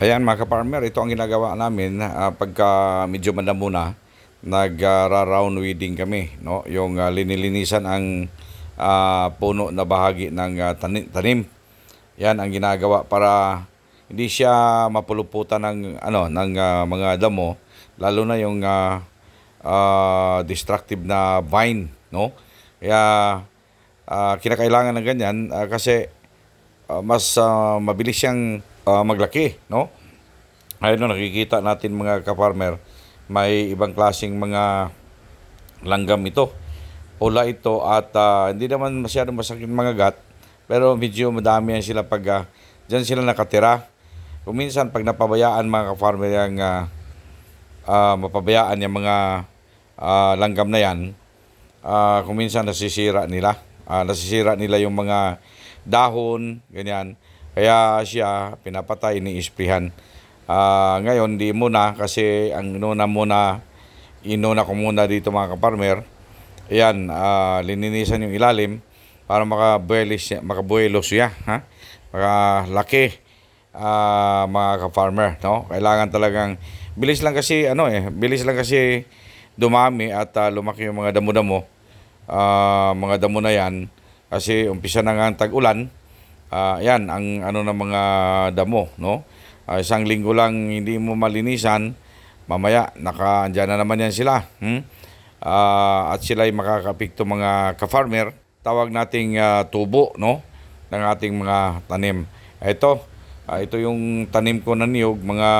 Ayan mga ka-farmer, ito ang ginagawa namin ah, pagka medyo madamo na, nag-round weeding kami. No? Yung ah, linilinisan ang ah, puno na bahagi ng tani- tanim. Yan ang ginagawa para hindi siya mapuluputan ng ano ng ah, mga damo lalo na yung ah, ah, destructive na vine no kaya ah, kinakailangan ng ganyan ah, kasi ah, mas ah, mabilis siyang ah, maglaki, no? Ayun no, nakikita natin mga ka-farmer, may ibang klaseng mga langgam ito. Pula ito at ah, hindi naman masyadong masakit mga gat, pero medyo madami yan sila pag ah, dyan sila nakatira. Kung minsan pag napabayaan mga ka-farmer yung ah, ah, mapabayaan yung mga ah, langgam na yan, ah, kung minsan nasisira nila. Ah, nasisira nila yung mga dahon, ganyan. Kaya siya pinapatay ni isprihan. Ah, ngayon, di muna kasi ang inuna muna, inuna ko muna dito mga kaparmer. Ayan, ah, lininisan yung ilalim para makabuelos siya, makabuelos siya, ha? Makalaki ah, mga ka-farmer, no? Kailangan talagang bilis lang kasi ano eh, bilis lang kasi dumami at ah, lumaki yung mga damo-damo. Ah, mga damo na 'yan kasi umpisa na nga ang tag-ulan. Ah, 'yan ang ano ng mga damo, no? Ah, isang linggo lang hindi mo malinisan, mamaya naka andyan na naman yan sila. Hmm? Ah, at sila ay makakapikto mga ka-farmer. Tawag nating ah, tubo, no? ng ating mga tanim. Ito, ah, ito yung tanim ko na niyog, mga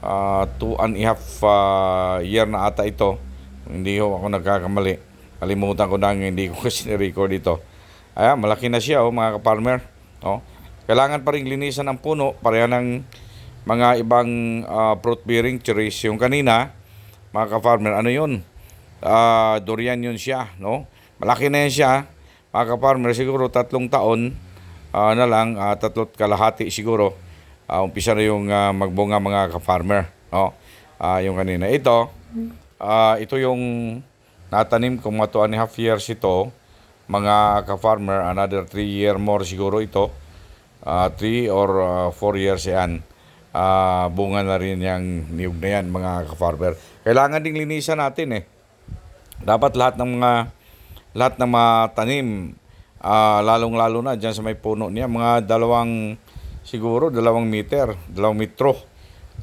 ah, two and a half ah, year na ata ito. Hindi ho ako nagkakamali. Kalimutan ko na hindi ko kasi record ito. Ayan, malaki na siya, oh, mga ka-farmer. Oh. Kailangan pa rin linisan ang puno, pareha ng mga ibang ah, fruit-bearing trees. Yung kanina, mga ka-farmer, ano yun? Ah, durian yun siya, no? Malaki na yan siya, mga ka-farmer, siguro tatlong taon ah, na lang, ah, tatlot kalahati siguro, ah, umpisa na yung ah, magbunga mga ka-farmer, no? Ah, yung kanina. Ito, ah, ito yung natanim ko mga two and a half years ito, mga ka-farmer, another 3 year more siguro ito, 3 or 4 years yan. Ah, bunga na rin yung niyog na yan, mga ka-farmer. Kailangan ding linisan natin eh. Dapat lahat ng mga lahat ng mga tanim, ah, lalong-lalo na dyan sa may puno niya, mga dalawang, siguro dalawang meter, dalawang metro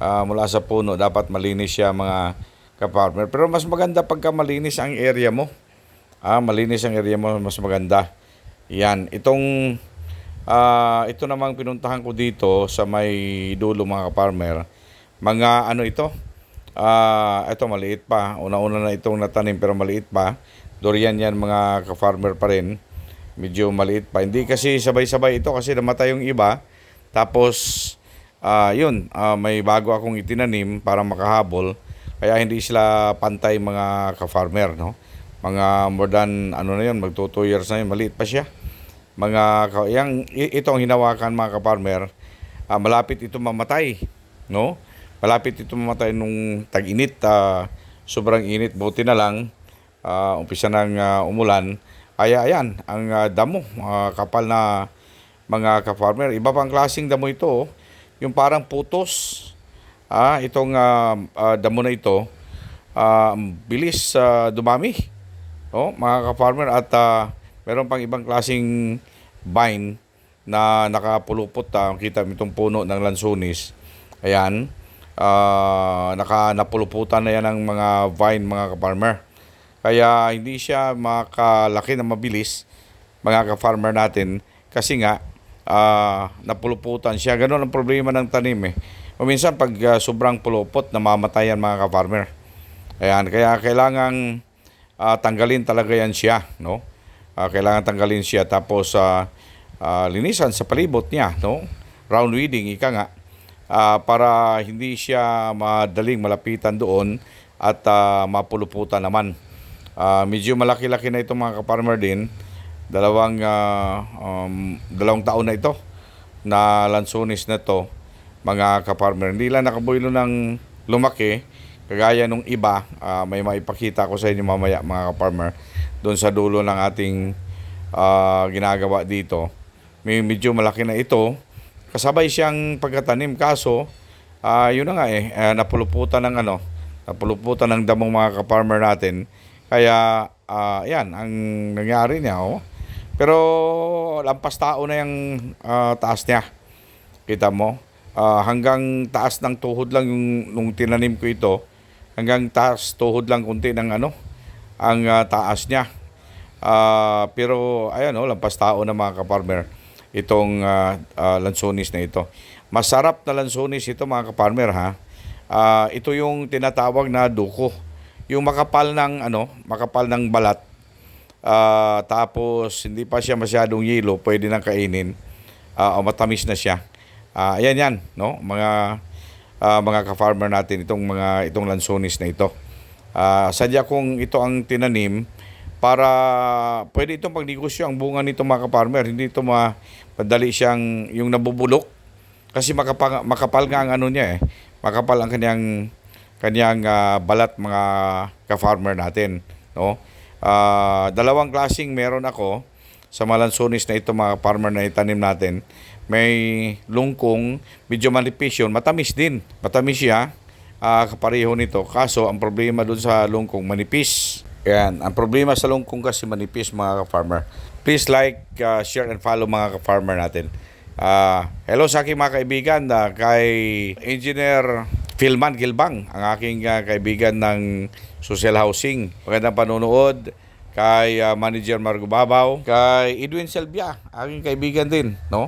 ah, mula sa puno. Dapat malinis siya mga ka-farmer. Pero mas maganda pagka malinis ang area mo. Ah, malinis ang area mo, mas maganda. Yan, itong ah, ito namang pinuntahan ko dito sa may dulo mga ka-farmer. Mga ano ito? Ah, ito maliit pa. Una-una na itong natanim pero maliit pa. Durian yan mga ka-farmer pa rin. Medyo maliit pa. Hindi kasi sabay-sabay ito kasi namatay yung iba. Tapos ah, yun, ah, may bago akong itinanim para makahabol. Kaya hindi sila pantay mga ka-farmer, no? Mga more than ano na yun, magto 2 years na yun, maliit pa siya. Mga i- ito ang hinawakan mga ka-farmer. ah, malapit ito mamatay, no? Malapit ito mamatay nung tag-init, ah, sobrang init, buti na lang ah, umpisa ng ah, umulan. Kaya ayan, ang ah, damo, ah, kapal na mga ka-farmer. Iba pang klaseng damo ito, oh. yung parang putos. Ah, itong ah, ah, damo na ito, ang bilis ah, dumami. Oh, mga ka-farmer at ah, meron pang ibang klaseng vine na nakapulupot ah, kita mo itong puno ng lansones. Ayan. Ah, naka napuluputan na yan ng mga vine mga ka-farmer. Kaya hindi siya makalaki na mabilis mga ka-farmer natin kasi nga ah, napuluputan siya. Ganun ang problema ng tanim eh. O minsan pag ah, sobrang pulupot, namamatayan mga ka-farmer. Ayan, kaya kailangan ah, tanggalin talaga yan siya, no? Ah, kailangan tanggalin siya tapos ah, ah, linisan sa palibot niya, no? Round weeding, ika nga. Ah, para hindi siya madaling malapitan doon at ah, mapuluputan naman. Ah, medyo malaki-laki na itong mga ka-farmer din. Dalawang ah, um, dalawang taon na ito na lansones na to mga ka-farmer. Hindi lang nakabuelo ng lumaki kagaya nung iba. ah, may maipakita ko sa inyo mamaya mga ka-farmer doon sa dulo ng ating ah, ginagawa dito. May medyo malaki na ito kasabay siyang pagkatanim kaso ah yun na nga eh ah, napuluputan ng ano napuluputan ng damong mga ka-farmer natin kaya ah, yan ang nangyari niya oh. pero lampas tao na yung ah, taas niya kita mo Ah, hanggang taas ng tuhod lang yung nung tinanim ko ito hanggang taas tuhod lang kunti ng ano ang ah, taas niya Ah, pero ayan oh, lampas tao na mga kaparmer itong ah, ah, lansonis na ito. Masarap na lansonis ito mga kaparmer ha. Ah, ito yung tinatawag na duko. Yung makapal ng ano, makapal ng balat. Ah, tapos hindi pa siya masyadong yelo, pwede nang kainin. Ah, o matamis na siya. Ah, ayan yan, no? Mga ah, mga ka-farmer natin itong mga itong lansonis na ito. Ah, sadya kung ito ang tinanim para pwede itong pagnegosyo ang bunga nito mga ka-farmer. Hindi ito ma, madali siyang yung nabubulok kasi makapal, makapal nga ang ano niya eh. Makapal ang kanyang kanyang ah, balat mga ka-farmer natin, no? Ah, dalawang klasing meron ako sa malansonis na ito mga farmer na itanim natin. May lungkong, medyo manipis yun, matamis din. Matamis siya, ah, kapareho nito. Kaso, ang problema dun sa lungkong, manipis. Yan, ang problema sa lungkong kasi manipis mga ka-farmer. Please like, ah, share, and follow mga ka-farmer natin. Ah, hello sa aking mga kaibigan, ah, kay Engineer Philman Gilbang, ang aking ah, kaibigan ng social housing. Magandang panonood kay ah, Manager Margo Babaw, kay Edwin Selvia, aking kaibigan din, no?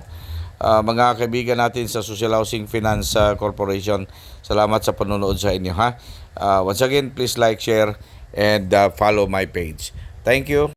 Ah, mga kaibigan natin sa Social Housing Finance ah, Corporation. Salamat sa panonood sa inyo ha. Ah, once again, please like, share and ah, follow my page. Thank you.